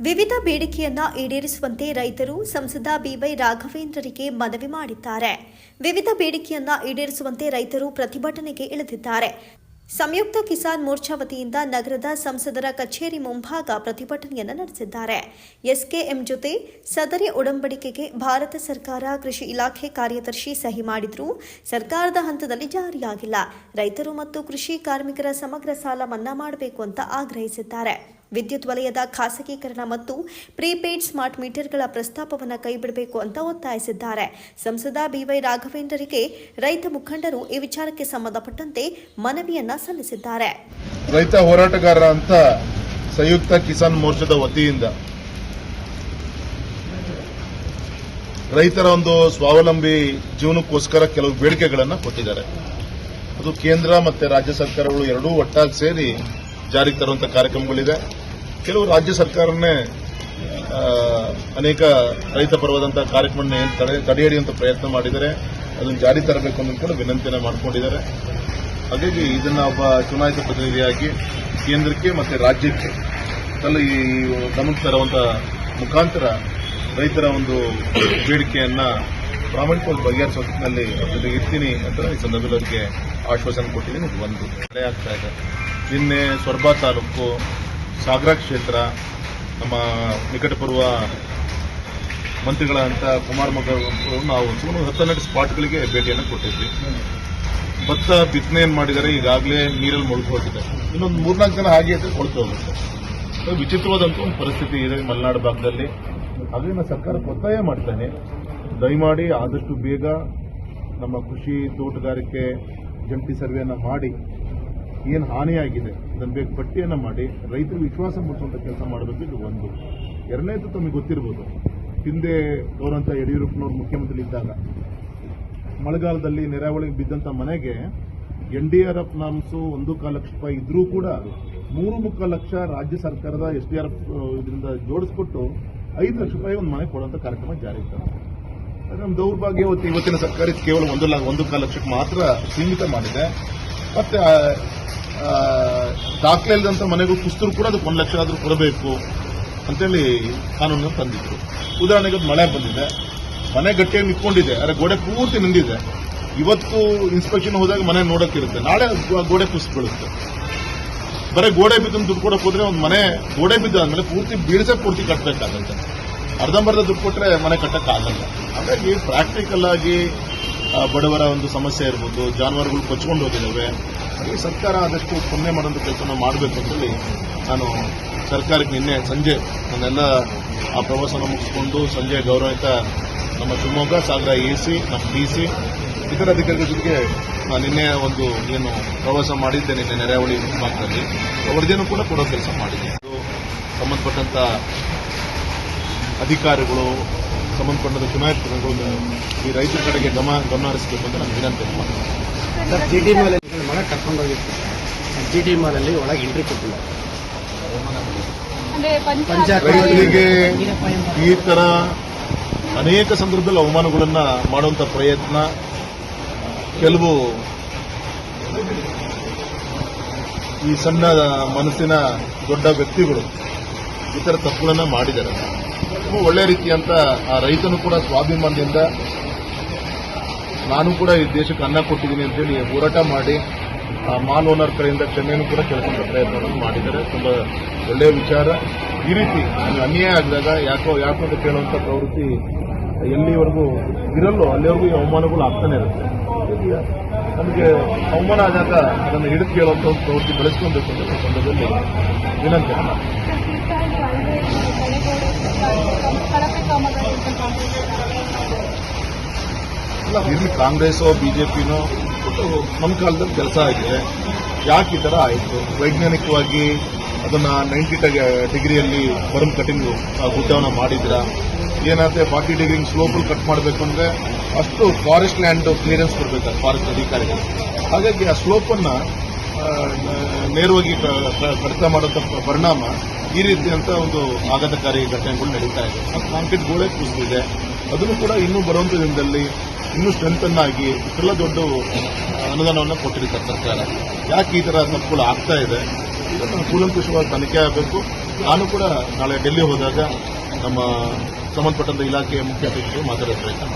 ವಿವಿಧ ಬೇಡಿಕೆಯನ್ನ ಈಡೇರಿಸುವಂತೆ ರೈತರು ಸಂಸದ ಬಿವೈ ರಾಘವೇಂದ್ರರಿಗೆ ಮನವಿ ಮಾಡಿದ್ದಾರೆ. ವಿವಿಧ ಬೇಡಿಕೆಯನ್ನ ಈಡೇರಿಸುವಂತೆ ರೈತರು ಪ್ರತಿಭಟನೆಗೆ ಇಳಿದಿದ್ದಾರೆ. ಸಂಯುಕ್ತ ಕಿಸಾನ್ ಮೋರ್ಚಾ ವತಿಯಿಂದ ನಗರದ ಸಂಸದರ ಕಚೇರಿ ಮುಂಭಾಗ ಪ್ರತಿಭಟನೆಯನ್ನು ನಡೆಸಿದ್ದಾರೆ. ಎಸ್ಕೆಎಂ ಜೊತೆ ಸದರಿ ಒಡಂಬಡಿಕೆಗೆ ಭಾರತ ಸರ್ಕಾರ, ಕೃಷಿ ಇಲಾಖೆ ಕಾರ್ಯದರ್ಶಿ ಸಹಿ ಮಾಡಿದರೂ. ಸರ್ಕಾರದ ಹಂತದಲ್ಲಿ ಜಾರಿಯಾಗಿಲ್ಲ. ರೈತರು ಮತ್ತು ಕೃಷಿ ಕಾರ್ಮಿಕರ ಸಮಗ್ರ ಸಾಲ ಮನ್ನಾ ಮಾಡಬೇಕು ಅಂತ ಆಗ್ರಹಿಸಿದ್ದಾರೆ. ವಿದ್ಯುತ್ ವಲಯದ ಖಾಸಗೀಕರಣ ಮತ್ತು ಪ್ರೀಪೇಯ್ಡ್ ಸ್ಮಾರ್ಟ್ ಮೀಟರ್ಗಳ ಪ್ರಸ್ತಾಪವನ್ನು ಕೈಬಿಡಬೇಕು ಅಂತ ಒತ್ತಾಯಿಸಿದ್ದಾರೆ. ಸಂಸದ ಬಿವೈ ರಾಘವೇಂದ್ರರಿಗೆ ರೈತ ಮುಖಂಡರು ಈ ವಿಚಾರಕ್ಕೆ ಸಂಬಂಧಪಟ್ಟಂತೆ ಮನವಿಯನ್ನ ಸಲ್ಲಿಸಿದ್ದಾರೆ. ರೈತ ಹೋರಾಟಗಾರ ಅಂತ ಸಂಯುಕ್ತ ಕಿಸಾನ್ ಮೋರ್ಚಾದ ವತಿಯಿಂದ ರೈತರ ಒಂದು ಸ್ವಾವಲಂಬಿ ಜೀವನಕ್ಕೋಸ್ಕರ ಕೆಲವು ಬೇಡಿಕೆಗಳನ್ನು ಕೊಟ್ಟಿದ್ದಾರೆ. ಅದು ಕೇಂದ್ರ ಮತ್ತೆ ರಾಜ್ಯ ಸರ್ಕಾರಗಳು ಎರಡೂ ಒಟ್ಟಾಗಿ ಸೇರಿ ಜಾರಿಗೆ ತರುವಂತ ಕಾರ್ಯಕ್ರಮಗಳಿದೆ. ಕೆಲವು ರಾಜ್ಯ ಸರ್ಕಾರನೇ ಅನೇಕ ರೈತ ಪರವಾದಂತಹ ಕಾರ್ಯಕ್ರಮವನ್ನು ಏನು ತಡೆ ಪ್ರಯತ್ನ ಮಾಡಿದ್ದಾರೆ ಅದನ್ನು ಜಾರಿ ತರಬೇಕು ಅನ್ನೋದು ಕೂಡ ವಿನಂತಿಯನ್ನು ಮಾಡಿಕೊಂಡಿದ್ದಾರೆ. ಹಾಗಾಗಿ ಇದನ್ನ ಒಬ್ಬ ಚುನಾಯಿತ ಪ್ರತಿನಿಧಿಯಾಗಿ ಕೇಂದ್ರಕ್ಕೆ ಮತ್ತೆ ರಾಜ್ಯಕ್ಕೆ ತಲ್ಲ ಈ ಗಮನ ತರುವಂಥ ಮುಖಾಂತರ ರೈತರ ಒಂದು ಬೇಡಿಕೆಯನ್ನ ಪ್ರಾಮಾಣಿಕವಾಗಿ ಬಗೆಹರಿಸುವ ನಿಟ್ಟಿನಲ್ಲಿ ಅವ್ರ ಜೊತೆಗೆ ಇರ್ತೀನಿ ಅಂತ ಈ ಸಂದರ್ಭದಲ್ಲಿ ಅವರಿಗೆ ಆಶ್ವಾಸನೆ ಕೊಟ್ಟಿದ್ದೀನಿ. ಇದು ಒಂದು ಮಳೆ ಆಗ್ತಾ ಇದೆ. ನಿನ್ನೆ ಸೊರಬ ತಾಲೂಕು ಸಾಗರ ಕ್ಷೇತ್ರ ನಮ್ಮ ನಿಕಟಪೂರ್ವ ಮಂತ್ರಿಗಳಂತ ಕುಮಾರ್ ಮಗರು ನಾವು ಸುಮಾರು ಹತ್ತನ್ನೆರಡು ಸ್ಪಾಟ್ಗಳಿಗೆ ಭೇಟಿಯನ್ನು ಕೊಟ್ಟಿದ್ವಿ. ಭತ್ತ ಬಿತ್ತನೆ ಏನು ಮಾಡಿದ್ದಾರೆ ಈಗಾಗಲೇ ನೀರಲ್ಲಿ ಮುಳುಗಿ ಹೋಗಿದೆ. ಇನ್ನೊಂದು ಮೂರ್ನಾಲ್ಕು ಜನ ಹಾಗೆ ಅಂತ ಕೊಳ್ತು ಹೋಗುತ್ತೆ. ವಿಚಿತ್ರವಾದಂಥ ಒಂದು ಪರಿಸ್ಥಿತಿ ಇದೆ ಮಲೆನಾಡು ಭಾಗದಲ್ಲಿ. ಅದರಿಂದ ನಾನು ಸರ್ಕಾರಕ್ಕೆ ಒತ್ತಾಯ ಮಾಡ್ತೇನೆ. ದಯಮಾಡಿ ಆದಷ್ಟು ಬೇಗ ನಮ್ಮ ಕೃಷಿ ತೋಟಗಾರಿಕೆ ಜಂಟಿ ಸರ್ವೆಯನ್ನು ಮಾಡಿ. ಏನು ಹಾನಿಯಾಗಿದೆ? ಅದನ್ನು ಬೇಗ ಪಟ್ಟಿಯನ್ನು ಮಾಡಿ. ರೈತರು ವಿಶ್ವಾಸ ಮೂಡಿಸುವಂಥ ಕೆಲಸ ಮಾಡಬೇಕು ಇದು ಒಂದು. ಎರಡನೇದು ತಮಗೆ ಗೊತ್ತಿರ್ಬೋದು. ಹಿಂದೆ ಗೌರವಂತ ಯಡಿಯೂರಪ್ಪನವರು ಮುಖ್ಯಮಂತ್ರಿ ಇದ್ದಾಗ ಮಳೆಗಾಲದಲ್ಲಿ ನೆರಾವಳಿಗೆ ಬಿದ್ದಂಥ ಮನೆಗೆ ಎನ್ ಡಿ ಆರ್ ಎಫ್ ನಾಮ್ಸು ಒಂದು ಕಾಲು ಲಕ್ಷ ರೂಪಾಯಿ ಇದ್ರೂ ಕೂಡ ಮೂರು ಮುಕ್ಕಾಲು ಲಕ್ಷ ರಾಜ್ಯ ಸರ್ಕಾರದ ಎಸ್ ಡಿ ಆರ್ ಎಫ್, ಇದರಿಂದ ಜೋಡಿಸ್ಕೊಟ್ಟು ಐದು ಲಕ್ಷ ರೂಪಾಯಿ ಒಂದು ಮನೆ ಕೊಡುವಂಥ ಕಾರ್ಯಕ್ರಮ ಜಾರಿಗೆ ಅದು ನಮ್ಮ ದೌರ್ಭಾಗ್ಯ ಇವತ್ತು ಇವತ್ತಿನ ಸರ್ಕಾರ ಕೇವಲ ಒಂದು ಒಂದು ಕಾಲು ಲಕ್ಷಕ್ಕೆ ಮಾತ್ರ ಸೀಮಿತ ಮಾಡಿದೆ. ಮತ್ತೆ ದಾಖಲೆ ಇಲ್ಲದಂತ ಮನೆಗೂ ಕುಸ್ತರು ಕೂಡ ಅದಕ್ಕೆ ಒಂದು ಲಕ್ಷ ಆದರೂ ಕೊಡಬೇಕು ಅಂತೇಳಿ ಕಾನೂನು ತಂದಿದ್ರು. ಉದಾಹರಣೆಗೆ ಮಳೆ ಬಂದಿದೆ. ಮನೆ ಗಟ್ಟಿಯಾಗಿ ನಿಂತ್ಕೊಂಡಿದೆ. ಆದರೆ ಗೋಡೆ ಪೂರ್ತಿ ನಿಂದಿದೆ. ಇವತ್ತು ಇನ್ಸ್ಪೆಕ್ಷನ್ ಹೋದಾಗ ಮನೆ ನೋಡೋಕ್ಕಿರುತ್ತೆ. ನಾಳೆ ಗೋಡೆ ಕುಸ್ತು ಬೀಳುತ್ತೆ. ಬರೀ ಗೋಡೆ ಬಿದ್ದು ದುಡ್ಡು ಕೊಡಕ್ಕೆ ಹೋದ್ರೆ ಒಂದು ಮನೆ ಗೋಡೆ ಬಿದ್ದಾದ್ಮೇಲೆ ಪೂರ್ತಿ ಬೀಳ್ಸೆ ಪೂರ್ತಿ ಕಟ್ಟಬೇಕಾಗತ್ತೆ ಅರ್ಧಂಬರ್ಧ ದುಡ್ಡು ಕೊಟ್ಟರೆ ಮನೆ ಕಟ್ಟೋಕ್ಕಾಗಲ್ಲ. ಹಾಗಾಗಿ ಪ್ರಾಕ್ಟಿಕಲ್ ಆಗಿ ಬಡವರ ಒಂದು ಸಮಸ್ಯೆ ಇರ್ಬೋದು, ಜಾನುವಾರುಗಳು ಕೊಚ್ಕೊಂಡು ಹೋಗಿದ್ದಾವೆ ಹಾಗೆ ಸರ್ಕಾರ ಆದಷ್ಟು ಪುಣ್ಯ ಮಾಡೋದು ಕೆಲಸನ ಮಾಡಬೇಕು ಅಂತೇಳಿ ನಾನು ಸರ್ಕಾರಕ್ಕೆ ನಿನ್ನೆ ಸಂಜೆ ನನ್ನೆಲ್ಲ ಆ ಪ್ರವಾಸನ ಮುಗಿಸ್ಕೊಂಡು ಸಂಜೆ ಗೌರವಿತ ನಮ್ಮ ಶಿವಮೊಗ್ಗ, ಸಾಗರ ಎ ಸಿ ನಮ್ಮ ಡಿ ಸಿ ಇತರ ಅಧಿಕಾರಿಗಳ ಜೊತೆಗೆ ನಾನು ನಿನ್ನೆ ಒಂದು ಏನು ಪ್ರವಾಸ ಮಾಡಿದ್ದೆ ನಿನ್ನೆ ನೆರೆಹೊಳಿ ಭಾಗದಲ್ಲಿ ವರದಿಯನ್ನು ಕೂಡ ಕೊಡೋ ಕೆಲಸ ಮಾಡಿದ್ದೆ ಅದು ಸಂಬಂಧಪಟ್ಟಂತ ಅಧಿಕಾರಿಗಳು ಸಂಬಂಧಪಟ್ಟ ಚುನಾಯಿತ ಈ ರೈತರ ಕಡೆಗೆ ಗಮನ ಗಮನ ಹರಿಸಬೇಕು ಅಂತ ನಾನು ವಿನಂತಿ ಮಾಡ್ತೀನಿ. ಸರ್ ಜಿ ಟಿ ಮಾಲ್ ಒಳಗೆ ಕರ್ಕೊಂಡೋಗಿತ್ತು ಜಿ ಟಿ ಮಾಲಲ್ಲಿ ಒಳಗೆ ಎಂಟ್ರಿ ಕೊಟ್ಟಿಲ್ಲ. ರೈತರಿಗೆ ಈ ತರ ಅನೇಕ ಸಂದರ್ಭದಲ್ಲಿ ಅವಮಾನಗಳನ್ನ ಮಾಡುವಂತ ಪ್ರಯತ್ನ ಕೆಲವು ಈ ಸಣ್ಣ ಮನಸ್ಸಿನ ದೊಡ್ಡ ವ್ಯಕ್ತಿಗಳು ಈ ತರ ತಪ್ಪುಗಳನ್ನ ಮಾಡಿದ್ದಾರೆ. ಒಳ್ಳೆ ರೀತಿಯಂತ ಆ ರೈತನು ಕೂಡ ಸ್ವಾಭಿಮಾನದಿಂದ ನಾನು ಕೂಡ ಈ ದೇಶಕ್ಕೆ ಅನ್ನ ಕೊಟ್ಟಿದ್ದೀನಿ ಅಂತೇಳಿ ಹೋರಾಟ ಮಾಡಿ ಆ ಮಾಲ್ ಓನರ್ ಕಡೆಯಿಂದ ಕ್ಷಮೆಯನ್ನು ಕೂಡ ಕೇಳ್ಕೊಂಡ ಪ್ರಯತ್ನವನ್ನು ಮಾಡಿದ್ದಾರೆ. ತುಂಬ ಒಳ್ಳೆಯ ವಿಚಾರ. ಈ ರೀತಿ ಅನ್ಯಾಯ ಆಗಿದಾಗ ಯಾಕೋ ಯಾಕೋ ಅಂತ ಕೇಳುವಂತ ಪ್ರವೃತ್ತಿ ಎಲ್ಲಿವರೆಗೂ ಇರಲ್ಲೋ ಅಲ್ಲಿವರೆಗೂ ಈ ಅವಮಾನಗಳು ಆಗ್ತಾನೆ ಇರುತ್ತೆ. ನಮಗೆ ಅವಮಾನ ಆದಾಗ ಅದನ್ನು ಹಿಡಿದು ಕೇಳುವಂತ ಒಂದು ಪ್ರವೃತ್ತಿ ಬೆಳೆಸ್ಕೊಂಡು ಅಂತ ಸಂದರ್ಭದಲ್ಲಿ ವಿನಂತಿ ಇಲ್ಲಿ ಕಾಂಗ್ರೆಸ್ಸೋ ಬಿಜೆಪಿನೋ ನಮ್ಮ ಕಾಲದಲ್ಲಿ ಕೆಲಸ ಆಗಿದೆ ಯಾಕೆ ಈ ಥರ ಆಯಿತು? ವೈಜ್ಞಾನಿಕವಾಗಿ ಅದನ್ನ ನೈಂಟಿ ಡಿಗ್ರಿಯಲ್ಲಿ ಬರಮ್ ಕಟಿಂಗ್ ಗುಡ್ಡವನ್ನು ಮಾಡಿದ್ರ? ಏನಾದ್ರೆ ಫಾರ್ಟಿ ಡಿಗ್ರಿ ಸ್ಲೋಪ್ ಕಟ್ ಮಾಡಬೇಕು ಅಂದ್ರೆ ಅಷ್ಟು ಫಾರೆಸ್ಟ್ ಲ್ಯಾಂಡ್ ಕ್ಲಿಯರೆನ್ಸ್ ಕೊಡಬೇಕು ಫಾರೆಸ್ಟ್ ಅಧಿಕಾರಿಗಳು. ಹಾಗಾಗಿ ಆ ಸ್ಲೋಪ್ ಅನ್ನ ಆ, ನೇರವಾಗಿ ಕಡಿತ ಮಾಡುವಂತ ಪರಿಣಾಮ ಈ ರೀತಿಯಂತ ಒಂದು ಆಘಾತಕಾರಿ ಘಟನೆಗಳು ನಡೀತಾ ಇದೆ. ಕಾಂಕ್ರೀಟ್ ಗೋಡೆ ಕುಸಿದಿದೆ. ಅದನ್ನು ಕೂಡ ಇನ್ನೂ ಬರುವಂತ ದಿನದಲ್ಲಿ ಇನ್ನೂ ಸ್ಟ್ರೆಂತ್ ಆಗಿ ಇಷ್ಟೆಲ್ಲ ದೊಡ್ಡ ಅನುದಾನವನ್ನು ಕೊಟ್ಟಿರ್ತಾರೆ ಸರ್ಕಾರ. ಯಾಕೆ ಈ ತರ ತಪ್ಪುಗಳು ಆಗ್ತಾ ಇದೆ? ಇದನ್ನು ಕೂಲಂಕುಷವಾಗಿ ತನಿಖೆ ಆಗಬೇಕು. ನಾನು ಕೂಡ ನಾಳೆ ಡೆಲ್ಲಿ ಹೋದಾಗ ನಮ್ಮ ಸಂಬಂಧಪಟ್ಟಂತ ಇಲಾಖೆಯ ಮುಖ್ಯ ಅತಿಥಿಗಳು ಮಾತಾಡೋ ಪ್ರಯತ್ನ.